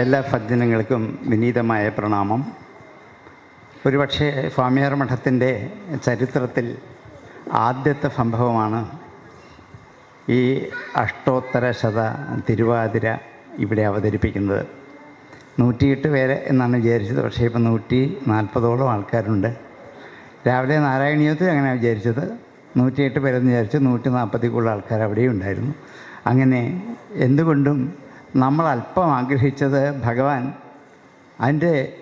എല്ലാ സജ്ജനങ്ങൾക്കും വിനീതമായ പ്രണാമം. ഒരുപക്ഷെ സ്വാമിയാർ മഠത്തിന്റെ ചരിത്രത്തിൽ ആദ്യത്തെ സംഭവമാണ് ഈ അഷ്ടോത്തര ശത തിരുവാതിര ഇവിടെ അവതരിപ്പിക്കുന്നത്. നൂറ്റിയെട്ട് പേരെ എന്നാണ് വിചാരിച്ചത്. പക്ഷേ ഇപ്പം നൂറ്റി നാൽപ്പതോളം ആൾക്കാരുണ്ട്. രാവിലെ നാരായണീയത്തിൽ അങ്ങനെ വിചാരിച്ചത്. നൂറ്റിയെട്ട് പേരെന്ന് വിചാരിച്ചു നൂറ്റി നാൽപ്പത്തി കൂടുതൽ ആൾക്കാർ അവിടെയും ഉണ്ടായിരുന്നു. അങ്ങനെ എന്തുകൊണ്ടും നമ്മൾ അല്പം ആഗ്രഹിച്ചത് ഭഗവാൻ അതിന്റെ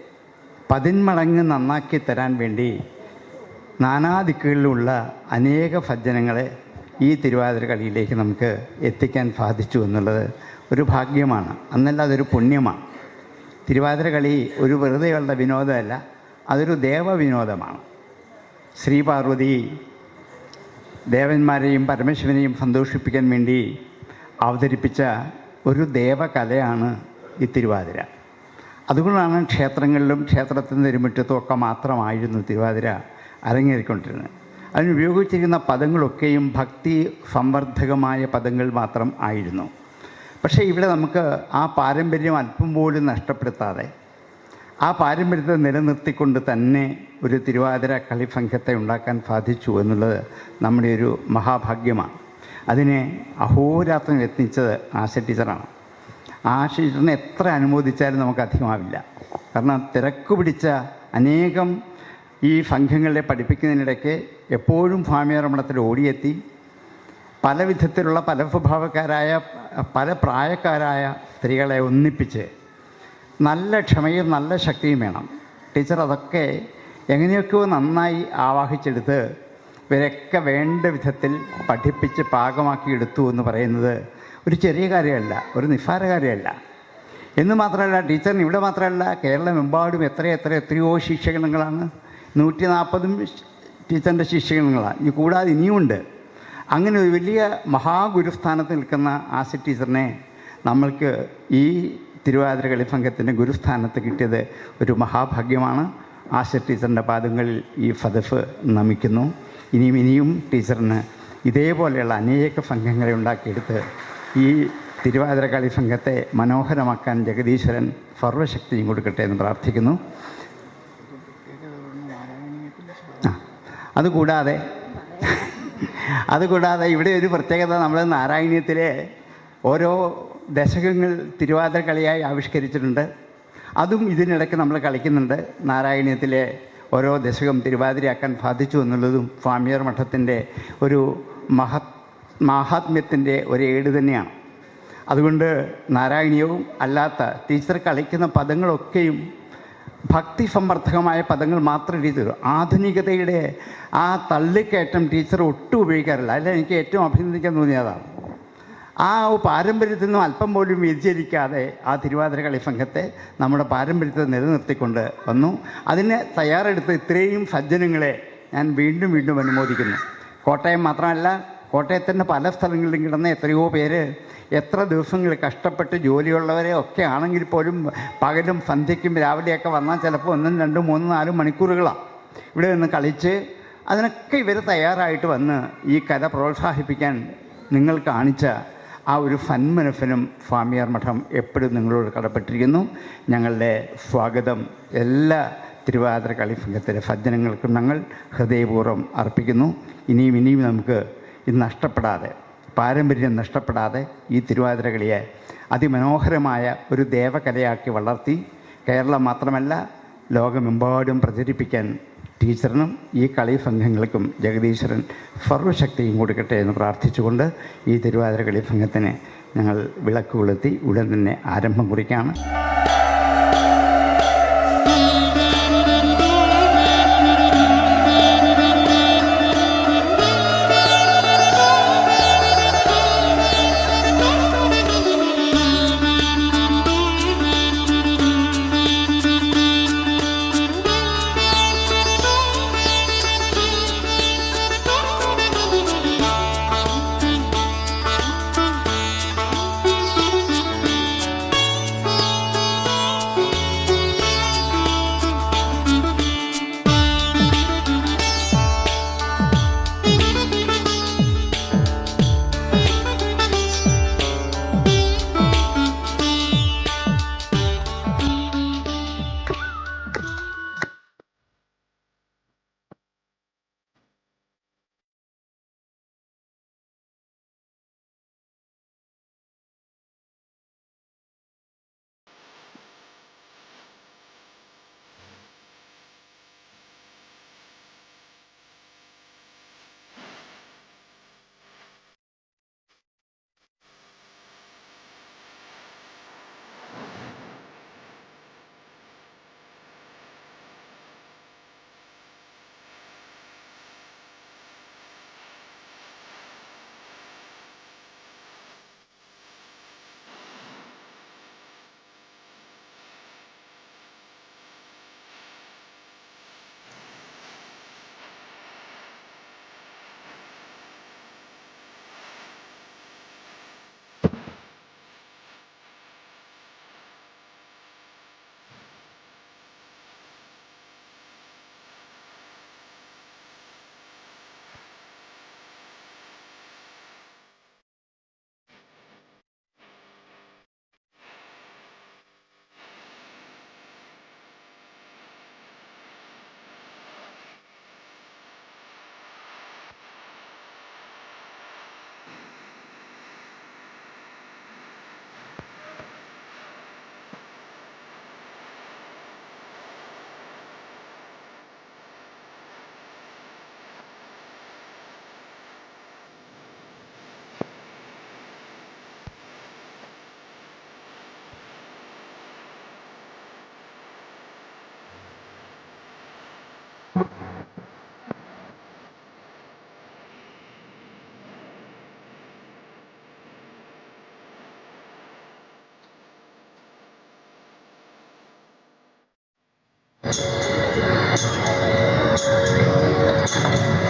പതിന്മടങ്ങ് നന്നാക്കി തരാൻ വേണ്ടി നാനാദിക്കുകളിലുള്ള അനേക ഭജനങ്ങളെ ഈ തിരുവാതിര കളിയിലേക്ക് നമുക്ക് എത്തിക്കാൻ സാധിച്ചു എന്നുള്ളത് ഒരു ഭാഗ്യമാണ്. അന്നല്ല അതൊരു പുണ്യമാണ്. തിരുവാതിര കളി ഒരു വെറുതെയുള്ള വിനോദമല്ല അതൊരു ദേവവിനോദമാണ്. ശ്രീപാർവതി ദേവന്മാരെയും പരമശിവനെയും സന്തോഷിപ്പിക്കാൻ വേണ്ടി അവതരിപ്പിച്ച ഒരു ദേവകലയാണ് ഈ തിരുവാതിര. അതുകൊണ്ടാണ് ക്ഷേത്രങ്ങളിലും ക്ഷേത്രത്തിന്റെ തിരുമുറ്റത്തും ഒക്കെ മാത്രമായിരുന്നു തിരുവാതിര അരങ്ങേറിക്കൊണ്ടിരുന്നത്. അതിന് ഉപയോഗിച്ചിരിക്കുന്ന പദങ്ങളൊക്കെയും ഭക്തി സംവർദ്ധകമായ പദങ്ങൾ മാത്രം ആയിരുന്നു. പക്ഷേ ഇവിടെ നമുക്ക് ആ പാരമ്പര്യം അല്പം പോലും നഷ്ടപ്പെടുത്താതെ ആ പാരമ്പര്യത്തെ നിലനിർത്തിക്കൊണ്ട് തന്നെ ഒരു തിരുവാതിര കളിസംഘത്തെ ഉണ്ടാക്കാൻ സാധിച്ചു എന്നുള്ളത് നമ്മുടെ ഒരു മഹാഭാഗ്യമാണ്. അതിനെ അഹോരാത്രം എത്തിച്ചത് ആശ ടീച്ചറാണ്. ആശ ടീച്ചറിനെ എത്ര അനുമോദിച്ചാലും നമുക്ക് അധികമാവില്ല. കാരണം തിരക്ക് പിടിച്ച അനേകം ഈ സംഘങ്ങളെ പഠിപ്പിക്കുന്നതിനിടയ്ക്ക് എപ്പോഴും സ്വാമിയാരമണത്തിൽ ഓടിയെത്തി. പല വിധത്തിലുള്ള പല സ്വഭാവക്കാരായ പല പ്രായക്കാരായ സ്ത്രീകളെ ഒന്നിപ്പിച്ച് നല്ല ക്ഷമയും നല്ല ശക്തിയും വേണം. ടീച്ചർ അതൊക്കെ എങ്ങനെയൊക്കെയോ നന്നായി ആവാഹിച്ചെടുത്ത് ഇവരൊക്കെ വേണ്ട വിധത്തിൽ പഠിപ്പിച്ച് പാകമാക്കി എടുത്തു എന്ന് പറയുന്നത് ഒരു ചെറിയ കാര്യമല്ല ഒരു നിസ്സാര കാര്യമല്ല. എന്ന് മാത്രമല്ല ടീച്ചറിന് ഇവിടെ മാത്രമല്ല കേരളമെമ്പാടും എത്ര എത്ര എത്രയോ ശിക്ഷകണങ്ങളാണ് നൂറ്റി നാൽപ്പതും ടീച്ചറിന്റെ ശിക്ഷകണങ്ങളാണ് ഇനി കൂടാതെ ഇനിയുമുണ്ട് അങ്ങനെ ഒരു വലിയ മഹാഗുരുസ്ഥാനത്ത് നിൽക്കുന്ന ആസിഡ് ടീച്ചറിനെ നമ്മൾക്ക് ഈ തിരുവാതിര കളിസംഘത്തിന്റെ ഗുരുസ്ഥാനത്ത് കിട്ടിയത് ഒരു മഹാഭാഗ്യമാണ്. ആശ ടീച്ചറിന്റെ പാദങ്ങളിൽ ഈ ഫതഫ് നമിക്കുന്നു. ഇനിയും ഇനിയും ടീച്ചറിന് ഇതേപോലെയുള്ള അനേക സംഘങ്ങളെ ഉണ്ടാക്കിയെടുത്ത് ഈ തിരുവാതിര കളി സംഘത്തെ മനോഹരമാക്കാൻ ജഗദീശ്വരൻ സർവശക്തിയും കൊടുക്കട്ടെ എന്ന് പ്രാർത്ഥിക്കുന്നു. അതുകൂടാതെ അതുകൂടാതെ ഇവിടെ ഒരു പ്രത്യേകത നമ്മൾ നാരായണീയത്തിലെ ഓരോ ദശകങ്ങൾ തിരുവാതിര കളിയായി ആവിഷ്കരിച്ചിട്ടുണ്ട്. അതും ഇതിനിടയ്ക്ക് നമ്മൾ കളിക്കുന്നുണ്ട് നാരായണീയത്തിലെ ഓരോ ദശകം തിരുവാതിരയാക്കാൻ സാധിച്ചു എന്നുള്ളതും സ്വാമിയാർ മഠത്തിന്റെ ഒരു മഹത് മാഹാത്മ്യത്തിന്റെ ഒരു ഏട് തന്നെയാണ്. അതുകൊണ്ട് നാരായണീയവും അല്ലാത്ത ടീച്ചർ കളിക്കുന്ന പദങ്ങളൊക്കെയും ഭക്തി സമ്മർദ്ദകമായ പദങ്ങൾ മാത്രം ടീച്ചർ ആധുനികതയുടെ ആ തള്ളിക്കയറ്റം ടീച്ചർ ഒട്ടും ഉപയോഗിക്കാറില്ല. അല്ല എനിക്ക് ഏറ്റവും അഭിനന്ദിക്കാൻ തോന്നിയതാണ് ആ പാരമ്പര്യത്തിൽ നിന്നും അല്പം പോലും വ്യതിചരിക്കാതെ ആ തിരുവാതിര കളി സംഘത്തെ നമ്മുടെ പാരമ്പര്യത്തെ നിലനിർത്തിക്കൊണ്ട് വന്നു. അതിന് തയ്യാറെടുത്ത് ഇത്രയും സജ്ജനങ്ങളെ ഞാൻ വീണ്ടും വീണ്ടും അനുമോദിക്കുന്നു. കോട്ടയം മാത്രമല്ല കോട്ടയത്തിന്റെ പല സ്ഥലങ്ങളിലും കിടന്ന എത്രയോ പേര് എത്ര ദിവസങ്ങൾ കഷ്ടപ്പെട്ട് ജോലിയുള്ളവരെ ഒക്കെ ആണെങ്കിൽ പോലും പകലും സന്ധ്യയ്ക്കും രാവിലെയൊക്കെ വന്നാൽ ചിലപ്പോൾ ഒന്നും രണ്ടും മൂന്നും നാലും മണിക്കൂറുകളാണ് ഇവിടെ നിന്ന് കളിച്ച്. അതിനൊക്കെ ഇവർ തയ്യാറായിട്ട് വന്ന് ഈ കല പ്രോത്സാഹിപ്പിക്കാൻ നിങ്ങൾ കാണിച്ച ആ ഒരു സന്മനഫനും സ്വാമിയാർ മഠം എപ്പോഴും നിങ്ങളോട് കടപ്പെട്ടിരിക്കുന്നു. ഞങ്ങളുടെ സ്വാഗതം എല്ലാ തിരുവാതിര കളി സജ്ജനങ്ങൾക്കും ഞങ്ങൾ ഹൃദയപൂർവം അർപ്പിക്കുന്നു. ഇനിയും ഇനിയും നമുക്ക് ഇത് നഷ്ടപ്പെടാതെ പാരമ്പര്യം നഷ്ടപ്പെടാതെ ഈ തിരുവാതിര കളിയെ അതിമനോഹരമായ ഒരു ദേവകലയാക്കി വളർത്തി കേരളം മാത്രമല്ല ലോകമെമ്പാടും പ്രചരിപ്പിക്കാൻ ടീച്ചറിനും ഈ കളി സംഘങ്ങൾക്കും ജഗദീശ്വരൻ സർവശക്തിയും കൊടുക്കട്ടെ എന്ന് പ്രാർത്ഥിച്ചുകൊണ്ട് ഈ തിരുവാതിര കളി സംഘത്തിന് ഞങ്ങൾ വിളക്ക് കൊളുത്തി ഉടൻ തന്നെ ആരംഭം കുറിക്കുകയാണ്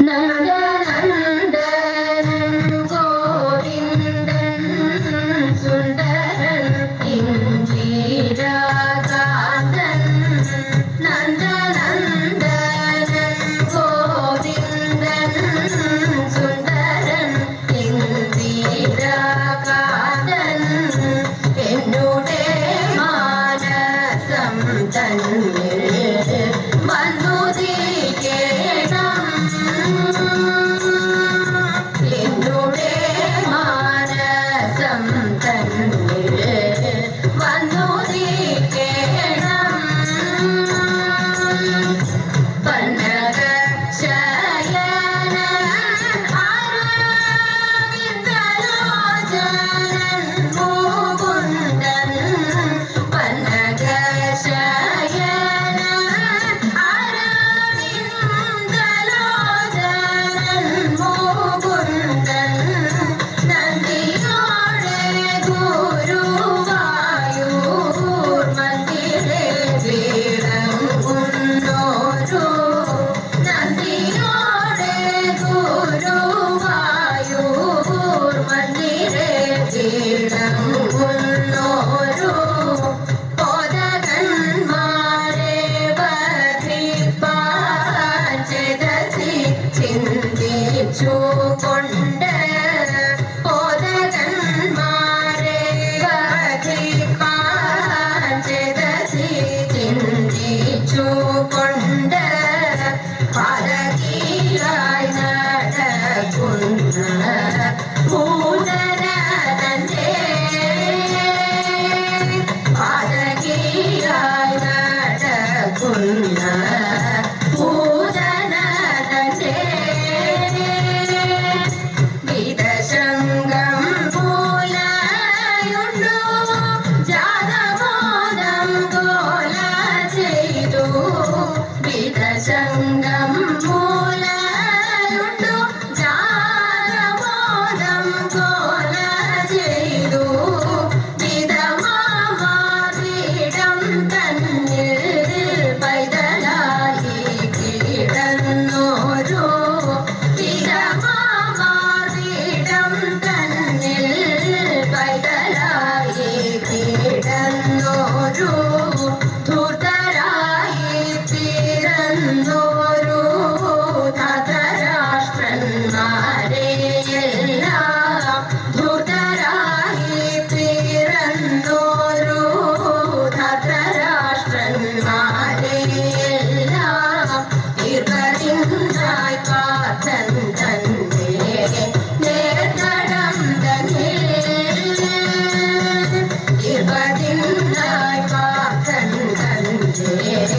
Na, na, na. Yeah.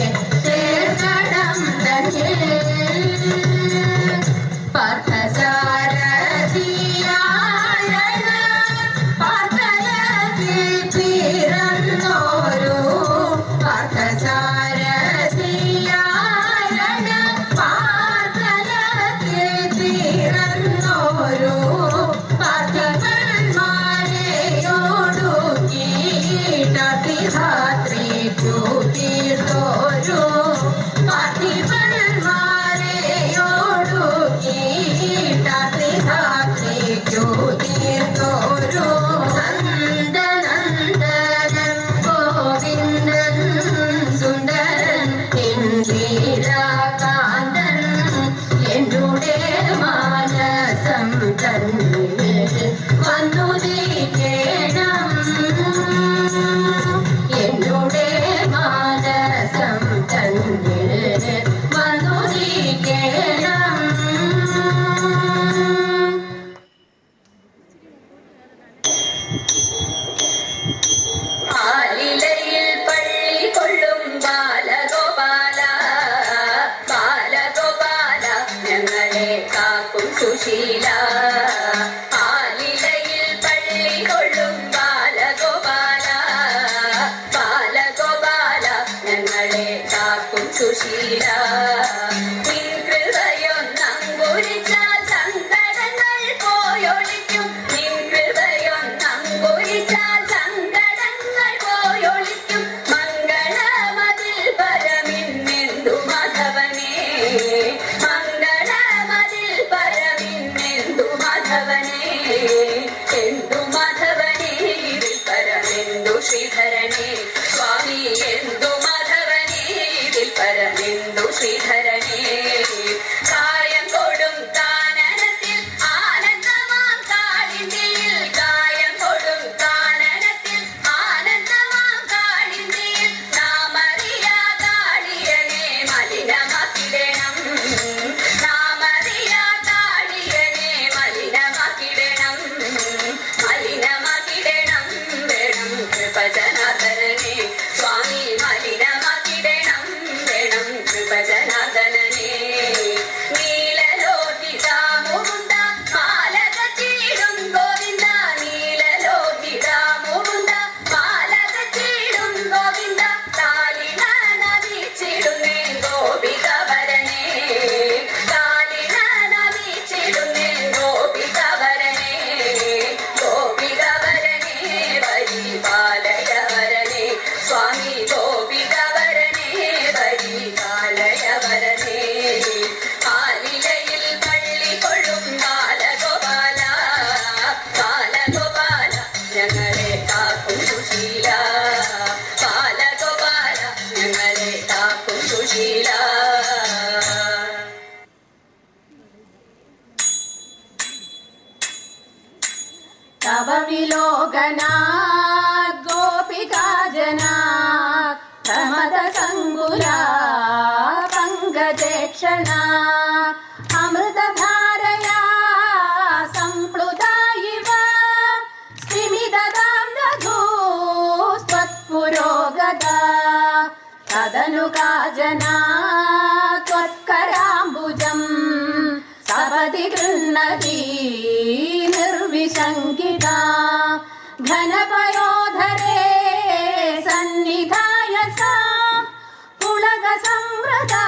काजना त्वत्कराम्बुजम्। सपदि गृह्णती निर्विशङ्किता। घनपयोधरे सन्निधाय सा। पुलगसंव्रता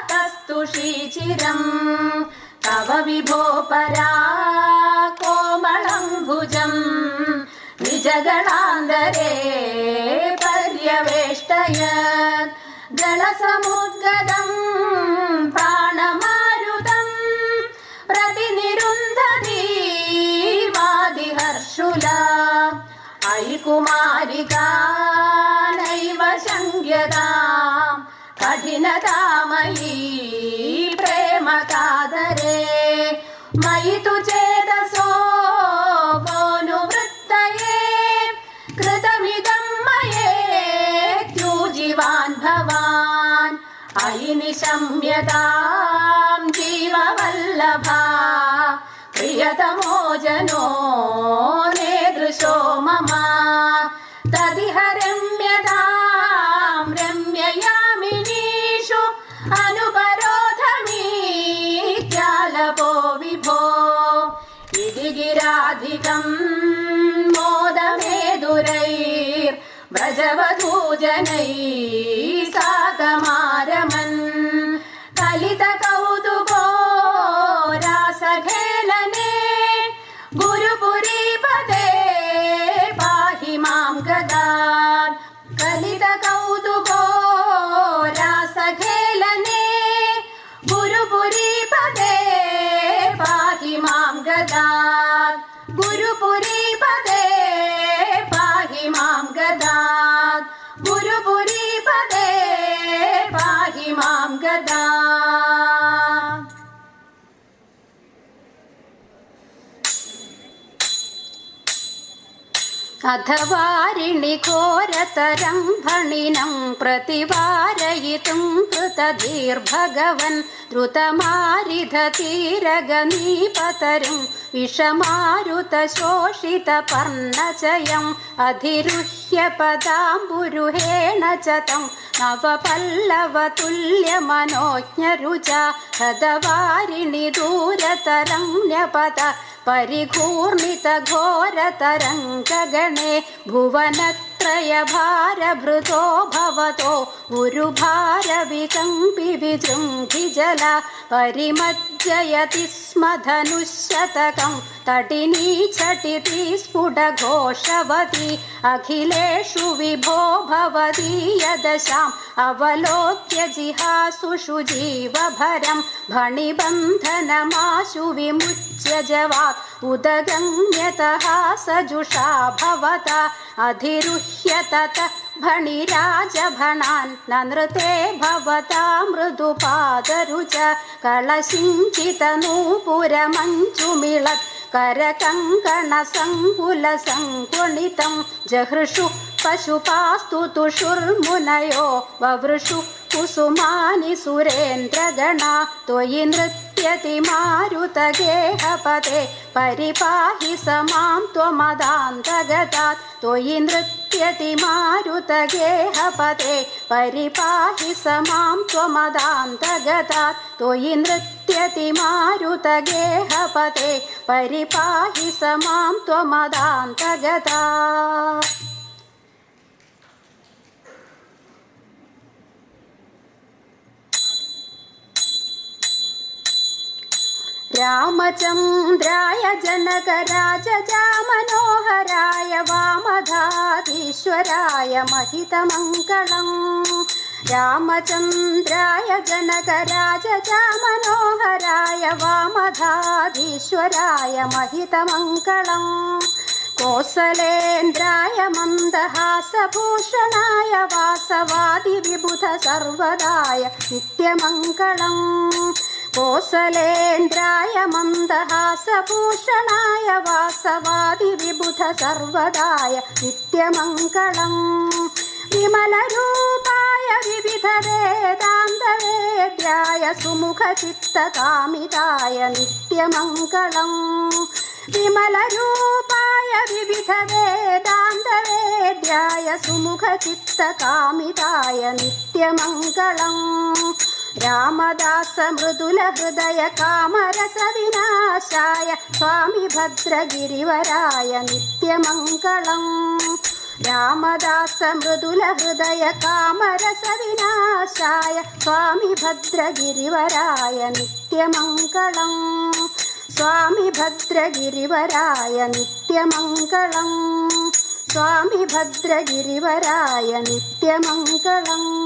तस्तु शीचिरम्। तव विभोपरा कोमलम् भुजम् निजगणान्तरे पर्यवेष्टय। कुमारिका नैव शङ्क्यता कठिनतामयी प्रेमकादरे मयि तु चेतसो രമ്യതാം രമ്യയാമിനീഷു അനുപരോധമീജാലപോ വിഭോ ഇതി ഗിരാധികം മോദമേതുരൈർ വ്രജവധൂജനൈ अथवारिणि घोरतरं भणिनं प्रतिवारयितुं कृतधीर्भगवन् द्रुतमारिधतीरगनीपतरुं विषमारुतशोषितपर्णचयम् अधिरुह्य पदाम्बुरुहेण च तं नवपल्लवतुल्यमनोज्ञरुचा हदवारिणि दूरतरं न्यपत परिघूर्मितघोरतरङ्गगणे भुवन भुवनत्रयभारभृतो भवतो गुरुभारविकम्पि विजृम्भि परिमज्जयति स्म धनुशतकं तटिनी झटिति स्फुटघोषवती अखिलेषु विभो भवती यदशाम् अवलोक्य जिहासुषु जीवभरं भणिबन्धनमाशु विमुच्य जवात् उदगम्यतः सजुषा भवता अधिरुह्य ततः भणिराजभणान् न नृते भवता मृदुपादरुच कलशिञ्चितनूपुरमञ्चुमिळत् करकङ्कणसङ्कुलसङ्कुणितं जहृषु पशुपास्तु तुषुर्मुनयो ववृषु कुसुमानि सुरेन्द्रगणा त्वयि नृत्यति मारुतगेहपते परिपाहि स मां त्वमदान्तगतात् त्वयि नृत्यति मारुतगेहपते परिपाहि स मां त्वमदान्तगतात् त्वयि नृत्यति मारुतगेहपते परिपाहि स मां त्वमदान्तगतात् रामचन्द्राय जनकराजजामनोहराय या मनोहराय वामधाधीश्वराय महितमङ्गलं रामचन्द्राय जनकराजजामनोहराय या मनोहराय वामधाधीश्वराय महितमङ्गलं कोसलेन्द्राय मन्दहासभूषणाय वासवादिविबुध सर्वदाय नित्यमङ्गलम् कोसलेन्द्राय मन्दहासभूषणाय वासवादिविबुध सर्वदाय नित्यमङ्गलम् विमलरूपाय विविधवेदान्तवेद्याय सुमुखचित्तकामिताय नित्यमङ्गलम् विमलरूपाय विविधवेदान्तवेद्याय सुमुखचित्तकामिताय नित्यमङ्गलम् രാമദാസ മൃദുല ഹൃദയ കാമരസ വിനാശായ സ്വാമി ഭദ്രഗിരിവരായ നിത്യമംഗളം. രാമദാസ മൃദുല ഹൃദയ കാമരസ വിനാശായ സ്വാമി ഭദ്രഗിരിവരായ നിത്യമംഗളം. സ്വാമി ഭദ്രഗിരിവരായ നിത്യമംഗളം. സ്വാമി ഭദ്രഗിരിവരായ നിത്യമംഗളം.